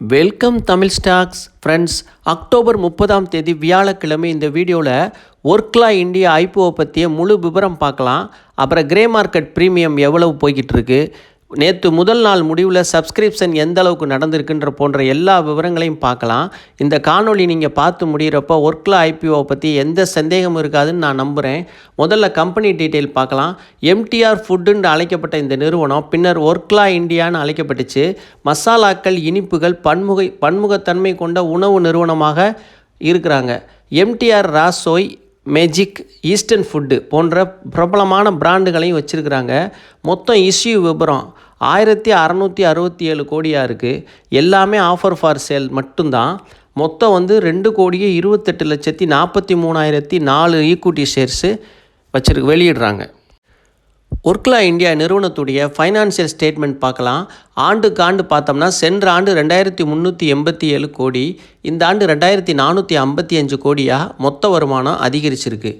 Welcome Tamil stocks friends October முப்பதாம் தேதி வியாழக்கிழமை இந்த வீடியோவில் ஒர்க்லா இந்தியா ஐபிஓ பற்றிய முழு விவரம் பார்க்கலாம். அப்புறம் கிரே மார்க்கெட் ப்ரீமியம் எவ்வளவு போய்கிட்டு இருக்குது நேற்று முதல் நாள் முடிவில் சப்ஸ்கிரிப்ஷன் எந்த அளவுக்கு நடந்திருக்குன்ற போன்ற எல்லா விவரங்களையும் பார்க்கலாம். இந்த காணொளி நீங்கள் பார்த்து முடிகிறப்போ ஒர்க்லா ஐபிஓ பற்றி எந்த சந்தேகமும் இருக்காதுன்னு நான் நம்புகிறேன் முதல்ல கம்பெனி டீட்டெயில் பார்க்கலாம். எம்டிஆர் ஃபுட்டுன்னு அழைக்கப்பட்ட இந்த நிறுவனம் பின்னர் ஒர்க்லா இந்தியான்னு அழைக்கப்பட்டுச்சு. மசாலாக்கள் இனிப்புகள் பன்முக பன்முகத்தன்மை கொண்ட உணவு நிறுவனமாக இருக்கிறாங்க. MTR Rasoi magic Eastern food போன்ற பிரபலமான பிராண்டுகளையும் வச்சுருக்கிறாங்க. மொத்தம் இஷ்யூ விபரம் ஆயிரத்தி அறநூற்றி அறுபத்தி ஏழு கோடியாக இருக்குது எல்லாமே ஆஃபர் ஃபார் சேல் மட்டும்தான். மொத்தம் வந்து ரெண்டு கோடியே இருபத்தெட்டு லட்சத்தி நாற்பத்தி மூணாயிரத்தி நாலு ஈக்குவிட்டி ஷேர்ஸு வச்சிருக்கு வெளியிடுறாங்க. ஒர்க்லா இந்தியா நிறுவனத்துடைய ஃபைனான்சியல் ஸ்டேட்மெண்ட் பார்க்கலாம். ஆண்டுக்கு ஆண்டு பார்த்தோம்னா சென்ற ஆண்டு ரெண்டாயிரத்தி முந்நூற்றி எண்பத்தி ஏழு கோடி இந்த ஆண்டு ரெண்டாயிரத்தி நானூற்றி ஐம்பத்தி அஞ்சு கோடியாக மொத்த வருமானம் அதிகரிச்சிருக்கு.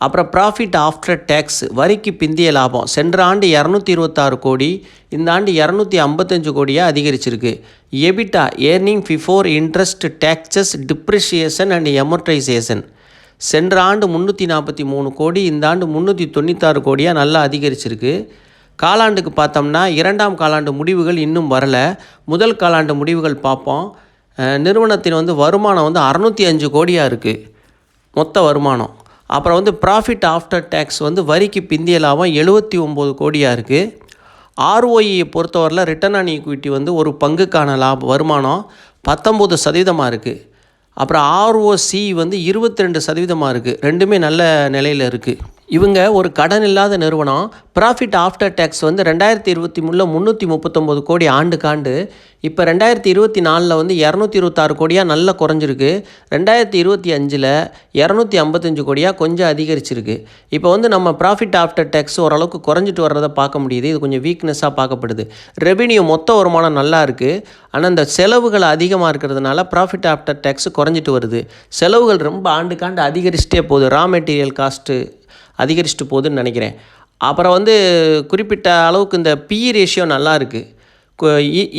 அப்புறம் ப்ராஃபிட் ஆஃப்டர் டேக்ஸ் வரிக்கு பிந்திய லாபம் சென்ற ஆண்டு இரநூத்தி இருபத்தாறு கோடி இந்த ஆண்டு இரநூத்தி ஐம்பத்தஞ்சு கோடியாக அதிகரிச்சிருக்கு. EBITDA earning before interest taxes depreciation and amortisation சென்ற ஆண்டு முந்நூற்றி நாற்பத்தி மூணு கோடி இந்த ஆண்டு முந்நூற்றி தொண்ணூத்தாறு கோடியாக நல்லா அதிகரிச்சிருக்கு. காலாண்டுக்கு பார்த்தோம்னா இரண்டாம் காலாண்டு முடிவுகள் இன்னும் வரலை. முதல் காலாண்டு முடிவுகள் பார்ப்போம். நிறுவனத்தின் வந்து வருமானம் வந்து அறநூற்றி அஞ்சு கோடியாக இருக்குது மொத்த வருமானம். அப்புறம் வந்து ப்ராஃபிட் ஆஃப்டர் டேக்ஸ் வந்து வரிக்கு பிந்திய லாபம் எழுபத்தி ஒம்பது கோடியாக இருக்குது ஆர்ஓஇயை பொறுத்தவரையில் ரிட்டர்ன் ஆன் ஈக்விட்டி வந்து ஒரு பங்குக்கான லாப வருமானம் பத்தொம்போது சதவீதமாக இருக்குது அப்புறம் ஆர்ஓசி வந்து இருபத்தி ரெண்டு சதவீதமாக இருக்குது ரெண்டுமே நல்ல நிலையில் இருக்குது இவங்க ஒரு கடன் இல்லாத நிறுவனம். ப்ராஃபிட் ஆஃப்டர் டேக்ஸ் வந்து ரெண்டாயிரத்தி இருபத்தி மூணில் முந்நூற்றி முப்பத்தொம்போது கோடி ஆண்டுக்காண்டு. இப்போ ரெண்டாயிரத்தி இருபத்தி நாலில் வந்து இரநூத்தி இருபத்தாறு கோடியாக நல்லா குறைஞ்சிருக்கு. ரெண்டாயிரத்தி இருபத்தி அஞ்சில் இரநூத்தி ஐம்பத்தஞ்சு கோடியாக கொஞ்சம் அதிகரிச்சிருக்கு. இப்போ வந்து நம்ம ப்ராஃபிட் ஆஃப்டர் டேக்ஸ் ஓரளவுக்கு குறைஞ்சிட்டு வர்றதை பார்க்க முடியுது. இது கொஞ்சம் வீக்னஸாக பார்க்கப்படுது. ரெவின்யூ மொத்த வருமானம் நல்லா இருக்குது ஆனால் இந்த செலவுகள் அதிகமாக இருக்கிறதுனால ப்ராஃபிட் ஆஃப்டர் டேக்ஸ் குறைஞ்சிட்டு வருது. செலவுகள் ரொம்ப ஆண்டுக்காண்டு அதிகரிச்சிட்டே போகுது. ரா மெட்டீரியல் காஸ்ட்டு அதிகரிச்சுட்டு போகுதுன்னு நினைக்கிறேன். அப்புறம் வந்து குறிப்பிட்ட அளவுக்கு இந்த பிஇ ரேஷியோ நல்லா இருக்குது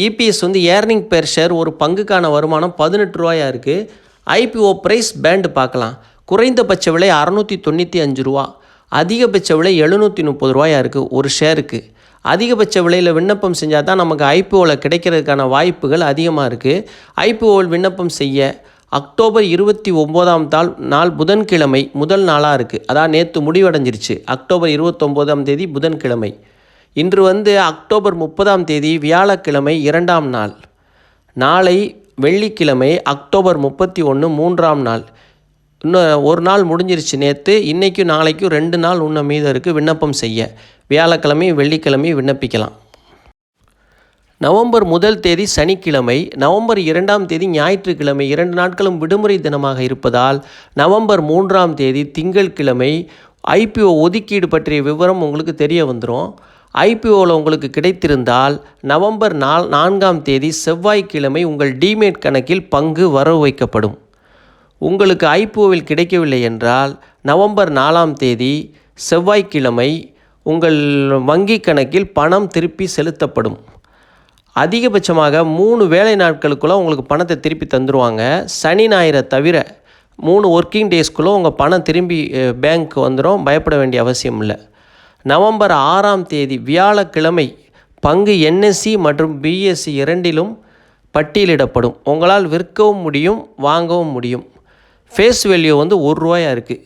இபிஎஸ் வந்து ஏர்னிங் பெர் ஷேர் ஒரு பங்குக்கான வருமானம் பதினெட்டு ரூபாயா இருக்குது ஐபிஓ ப்ரைஸ் பேண்டு பார்க்கலாம். குறைந்தபட்ச விலை அறநூற்றி தொண்ணூற்றி அஞ்சு ரூபா. அதிகபட்ச விலை எழுநூற்றி முப்பது ரூபாயா இருக்குது ஒரு ஷேருக்கு. அதிகபட்ச விலையில் விண்ணப்பம் செஞ்சால் தான் நமக்கு ஐபிஓவில் கிடைக்கிறதுக்கான வாய்ப்புகள் அதிகமாக இருக்குது ஐபிஓவில் விண்ணப்பம் செய்ய அக்டோபர் இருபத்தி ஒம்போதாம் தாள் நாள் புதன்கிழமை முதல் நாளாக இருக்குது அதான் நேற்று முடிவடைஞ்சிருச்சு. அக்டோபர் இருபத்தொம்போதாம் தேதி புதன்கிழமை. இன்று வந்து அக்டோபர் முப்பதாம் தேதி வியாழக்கிழமை இரண்டாம் நாள். நாளை வெள்ளிக்கிழமை அக்டோபர் முப்பத்தி ஒன்று மூன்றாம் நாள். இன்னும் ஒரு நாள் முடிஞ்சிருச்சு நேற்று இன்றைக்கும் நாளைக்கும் ரெண்டு நாள் இன்னும் மீதம் இருக்குது விண்ணப்பம் செய்ய. வியாழக்கிழமை வெள்ளிக்கிழமை விண்ணப்பிக்கலாம். நவம்பர் முதல் தேதி சனிக்கிழமை நவம்பர் இரண்டாம் தேதி ஞாயிற்றுக்கிழமை இரண்டு நாட்களும் விடுமுறை தினமாக இருப்பதால் நவம்பர் மூன்றாம் தேதி திங்கட்கிழமை ஐபிஓ ஒதுக்கீடு பற்றிய விவரம் உங்களுக்கு தெரிய வந்துடும் ஐபிஓவில் உங்களுக்கு கிடைத்திருந்தால் நவம்பர் நால் நான்காம் தேதி செவ்வாய்க்கிழமை உங்கள் டிமேட் கணக்கில் பங்கு வரவு வைக்கப்படும் உங்களுக்கு ஐபிஓவில் கிடைக்கவில்லை என்றால் நவம்பர் நாலாம் தேதி செவ்வாய்க்கிழமை உங்கள் வங்கி கணக்கில் பணம் திருப்பி செலுத்தப்படும். அதிகபட்சமாக மூணு வேலை நாட்களுக்குள்ளே உங்களுக்கு பணத்தை திருப்பி தந்துடுவாங்க சனி ஞாயிறை தவிர மூணு ஒர்க்கிங் டேஸ்க்குள்ளே உங்கள் பணம் திரும்பி பேங்க் வந்துடும் பயப்பட வேண்டிய அவசியம் இல்லை. நவம்பர் ஆறாம் தேதி வியாழக்கிழமை பங்கு என்எஸ்சி மற்றும் பிஎஸ்சி இரண்டிலும் பட்டியலிடப்படும். உங்களால் விற்கவும் முடியும் வாங்கவும் முடியும். ஃபேஸ் வேல்யூ வந்து ஒரு ரூபாயாக இருக்குது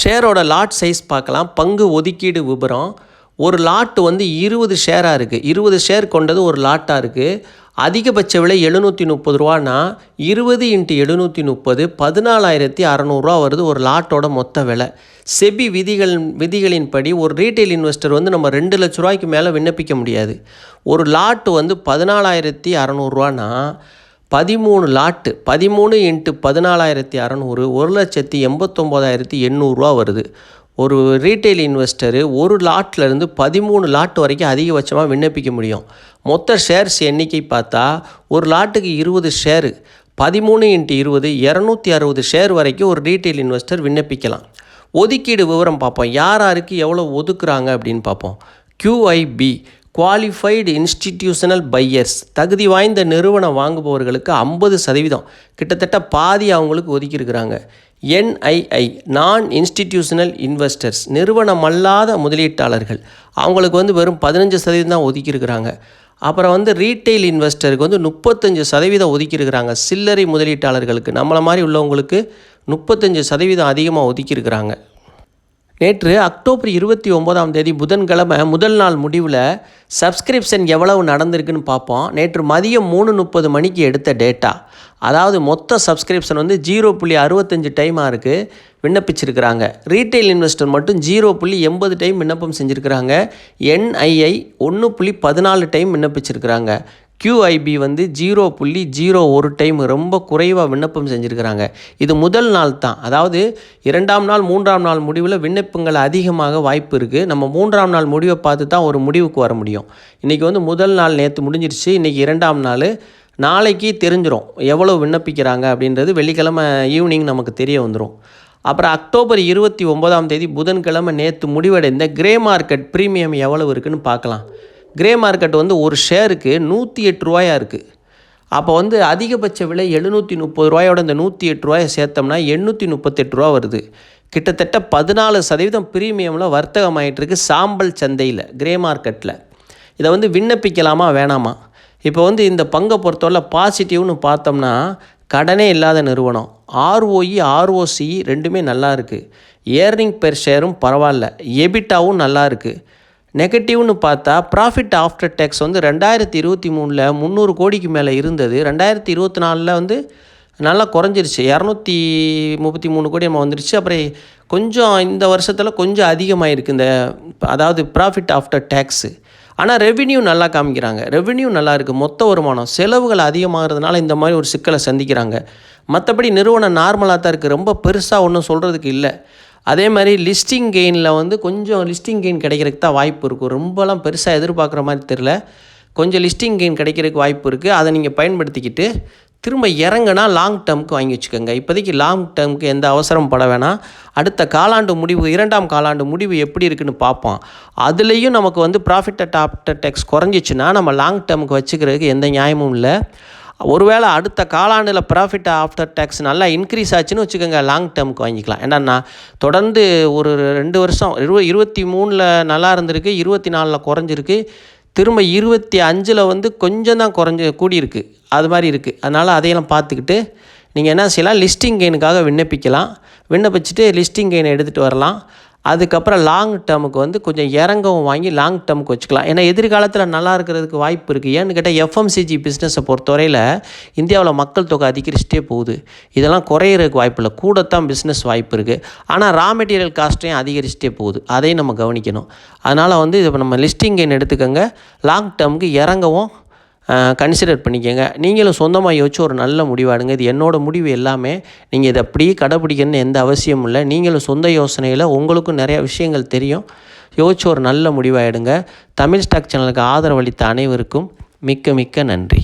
ஷேரோட லாட் சைஸ் பார்க்கலாம். பங்கு ஒதுக்கீடு விபரம். ஒரு லாட்டு வந்து இருபது ஷேராக இருக்குது இருபது ஷேர் கொண்டது ஒரு லாட்டாக இருக்குது அதிகபட்ச விலை எழுநூற்றி முப்பது ரூபான்னா இருபது இன்ட்டு எழுநூற்றி முப்பது பதினாலாயிரத்தி அறநூறுரூவா வருது ஒரு லாட்டோட மொத்த விலை. செபி விதிகள் விதிகளின்படி ஒரு ரீட்டைல் இன்வெஸ்டர் வந்து நம்ம ரெண்டு லட்ச ரூபாய்க்கு மேலே விண்ணப்பிக்க முடியாது. ஒரு லாட்டு வந்து பதினாலாயிரத்தி அறநூறுரூவான்னா பதிமூணு லாட்டு பதிமூணு இன்ட்டு பதினாலாயிரத்தி அறநூறு ஒரு லட்சத்தி எண்பத்தொம்போதாயிரத்தி எண்ணூறுரூவா வருது. ஒரு ரீட்டைல் இன்வெஸ்டரு ஒரு லாட்லேருந்து பதிமூணு லாட் வரைக்கும் அதிகபட்சமாக விண்ணப்பிக்க முடியும். மொத்த ஷேர்ஸ் எண்ணிக்கை பார்த்தா ஒரு லாட்டுக்கு இருபது ஷேரு பதிமூணு இன்ட்டு இருபது இரநூத்தி அறுபது ஷேர் வரைக்கும் ஒரு ரீட்டைல் இன்வெஸ்டர் விண்ணப்பிக்கலாம். ஒதுக்கீடு விவரம் பார்ப்போம். யார் யாருக்கு எவ்வளோ ஒதுக்குறாங்க அப்படின்னு பார்ப்போம். க்யூஐபி குவாலிஃபைடு இன்ஸ்டிடியூஷனல் பையர்ஸ் தகுதி வாய்ந்த நிறுவனம் வாங்குபவர்களுக்கு ஐம்பது சதவீதம். கிட்டத்தட்ட பாதி அவங்களுக்கு ஒதுக்கியிருக்கிறாங்க. என்ஐஐ நான் இன்ஸ்டிடியூஷனல் இன்வெஸ்டர்ஸ் நிறுவனமல்லாத முதலீட்டாளர்கள். அவங்களுக்கு வந்து வெறும் பதினஞ்சு சதவீதம் தான் ஒதுக்கியிருக்கிறாங்க. அப்புறம் வந்து ரீட்டைல் இன்வெஸ்டருக்கு வந்து முப்பத்தஞ்சு சதவீதம் ஒதுக்கியிருக்கிறாங்க. சில்லறை முதலீட்டாளர்களுக்கு நம்மளை மாதிரி உள்ளவங்களுக்கு முப்பத்தஞ்சு சதவீதம் அதிகமாக ஒதுக்கியிருக்கிறாங்க. நேற்று அக்டோபர் இருபத்தி ஒம்போதாம் தேதி புதன்கிழமை முதல் நாள் முடிவில் சப்ஸ்கிரிப்ஷன் எவ்வளவு நடந்திருக்குன்னு பார்ப்போம். நேற்று மதியம் மூணு முப்பது மணிக்கு எடுத்த டேட்டா. அதாவது மொத்த சப்ஸ்கிரிப்ஷன் வந்து ஜீரோ புள்ளி அறுபத்தஞ்சு டைமாக இருக்குது விண்ணப்பிச்சிருக்கிறாங்க. ரீட்டைல் இன்வெஸ்டர் மட்டும் ஜீரோ புள்ளி எண்பது டைம் விண்ணப்பம் செஞ்சுருக்கிறாங்க. என்ஐஐ ஒன்று புள்ளி பதினாலு டைம் விண்ணப்பிச்சிருக்கிறாங்க. கியூஐபி வந்து ஜீரோ புள்ளி ஜீரோ ஒரு டைம் ரொம்ப குறைவாக விண்ணப்பம் செஞ்சுருக்கிறாங்க. இது முதல் நாள் தான். அதாவது இரண்டாம் நாள் மூன்றாம் நாள் முடிவில் விண்ணப்பங்கள் அதிகமாக வாய்ப்பு இருக்குது நம்ம மூன்றாம் நாள் முடிவை பார்த்து தான் ஒரு முடிவுக்கு வர முடியும். இன்றைக்கி வந்து முதல் நாள் நேற்று முடிஞ்சிருச்சு. இன்றைக்கி இரண்டாம் நாள். நாளைக்கு தெரிஞ்சிடும் எவ்வளோ விண்ணப்பிக்கிறாங்க அப்படின்றது வெள்ளிக்கிழமை ஈவினிங் நமக்கு தெரிய வந்துடும் அப்புறம் அக்டோபர் இருபத்தி ஒம்போதாம் தேதி புதன்கிழமை நேற்று முடிவடைந்த கிரே மார்க்கெட் ப்ரீமியம் எவ்வளவு இருக்குன்னு பார்க்கலாம். கிரே மார்க்கெட் வந்து ஒரு ஷேருக்கு நூற்றி எட்டு ரூபாயாக இருக்குது அப்போ வந்து அதிகபட்ச விலை எழுநூற்றி முப்பது ரூபாயோட இந்த நூற்றி எட்டு ரூபாயை சேர்த்தோம்னா எண்ணூற்றி முப்பத்தெட்டு ரூபா வருது. கிட்டத்தட்ட பதினாலு சதவீதம் ப்ரீமியமில் வர்த்தகம் ஆகிட்டுருக்கு சாம்பல் சந்தையில் கிரே மார்க்கெட்டில் இதை வந்து விண்ணப்பிக்கலாமா வேணாமா? இப்போ வந்து இந்த பங்கை பொறுத்தவரை பாசிட்டிவ்னு பார்த்தோம்னா கடனே இல்லாத நிறுவனம். ஆர்ஓஇ ஆர்ஓசி ரெண்டுமே நல்லா இருக்குது ஏர்னிங் பெர் ஷேரும் பரவாயில்ல. எபிட்டாவும் நல்லா இருக்குது நெகட்டிவ்னு பார்த்தா ப்ராஃபிட் ஆஃப்டர் டேக்ஸ் வந்து ரெண்டாயிரத்தி இருபத்தி மூணில் முந்நூறு கோடிக்கு மேலே இருந்தது. ரெண்டாயிரத்தி இருபத்தி நாலில் வந்து நல்லா குறைஞ்சிருச்சு. இரநூத்தி முப்பத்தி மூணு கோடி நம்ம வந்துருச்சு. அப்புறம் கொஞ்சம் இந்த வருஷத்தில் கொஞ்சம் அதிகமாகிருக்கு இந்த அதாவது ப்ராஃபிட் ஆஃப்டர் டேக்ஸு ஆனால் ரெவின்யூ நல்லா காமிக்கிறாங்க. ரெவின்யூ நல்லா இருக்குது மொத்த வருமானம் செலவுகள் அதிகமாகிறதுனால இந்த மாதிரி ஒரு சிக்கலை சந்திக்கிறாங்க. மற்றபடி நிறுவனம் நார்மலாக தான் இருக்குது ரொம்ப பெருசாக ஒன்றும் சொல்கிறதுக்கு இல்லை. அதே மாதிரி லிஸ்டிங் கெயினில் வந்து கொஞ்சம் லிஸ்டிங் கெயின் கிடைக்கிறதுக்கு தான் வாய்ப்பு இருக்கும் ரொம்பலாம் பெருசாக எதிர்பார்க்குற மாதிரி தெரில கொஞ்சம் லிஸ்டிங் கெயின் கிடைக்கிறதுக்கு வாய்ப்பு இருக்குது அதை நீங்கள் பயன்படுத்திக்கிட்டு திரும்ப இறங்குனா லாங் டேர்முக்கு வாங்கி வச்சுக்கோங்க. இப்போதைக்கு லாங் டேர்முக்கு எந்த அவசரம் பட வேணாம். அடுத்த காலாண்டு முடிவு இரண்டாம் காலாண்டு முடிவு எப்படி இருக்குன்னு பார்ப்போம். அதுலேயும் நமக்கு வந்து ப்ராஃபிட் அட் ஆஃப்டர் டேக்ஸ் குறைஞ்சிச்சுன்னா நம்ம லாங் டேர்முக்கு வச்சுக்கிறதுக்கு எந்த நியாயமும் இல்லை. ஒருவேளை அடுத்த காலாண்டில் ப்ராஃபிட் ஆஃப்டர் டேக்ஸ் நல்லா இன்க்ரீஸ் ஆச்சுன்னு வச்சுக்கோங்க லாங் டேர்முக்கு வாங்கிக்கலாம். என்னென்னா தொடர்ந்து ஒரு ரெண்டு வருஷம் இருபது இருபத்தி மூணில் நல்லா இருந்திருக்கு இருபத்தி நாலில் குறைஞ்சிருக்கு. திரும்ப இருபத்தி அஞ்சில் வந்து கொஞ்சம் தான் குறைஞ்சி கூடியிருக்கு. அது மாதிரி இருக்குது அதனால் அதையெல்லாம் பார்த்துக்கிட்டு நீங்கள் என்ன செய்யலாம் லிஸ்டிங் கெயினுக்காக விண்ணப்பிக்கலாம். விண்ணப்பிச்சுட்டு லிஸ்டிங் கெயின் எடுத்துகிட்டு வரலாம். அதுக்கப்புறம் லாங் டேர்முக்கு வந்து கொஞ்சம் இறங்கவும் வாங்கி லாங் டேர்முக்கு வச்சுக்கலாம். ஏன்னா எதிர்காலத்தில் நல்லா இருக்கிறதுக்கு வாய்ப்பு இருக்குது ஏன்னு கேட்டால் எஃப்எம்சிஜி பிஸ்னஸை பொறுத்தவரையில் இந்தியாவில் மக்கள் தொகை அதிகரிச்சிட்டே போகுது. இதெல்லாம் குறையிறதுக்கு வாய்ப்பு இல்லை. கூடத்தான் பிஸ்னஸ் வாய்ப்பு இருக்குது ஆனால் ரா மெட்டீரியல் காஸ்ட்டையும் அதிகரிச்சிட்டே போகுது? அதையும் நம்ம கவனிக்கணும். அதனால் வந்து இப்போ நம்ம லிஸ்டிங் கெயின் எடுத்துக்கோங்க. லாங் டேர்முக்கு இறங்கவும் கன்சிடர் பண்ணிக்கோங்க. நீங்களும் சொந்தமாக யோசிச்சு ஒரு நல்ல முடிவாடுங்க இது என்னோட முடிவு எல்லாமே. நீங்கள் இதை அப்படியே கடைப்பிடிக்கணும்னு எந்த அவசியமும் இல்லை. நீங்களும் சொந்த யோசனையில் உங்களுக்கும் நிறையா விஷயங்கள் தெரியும். யோசிச்சு ஒரு நல்ல முடிவாயிடுங்க தமிழ் ஸ்டாக் சேனலுக்கு ஆதரவளித்த அனைவருக்கும் மிக்க மிக்க நன்றி.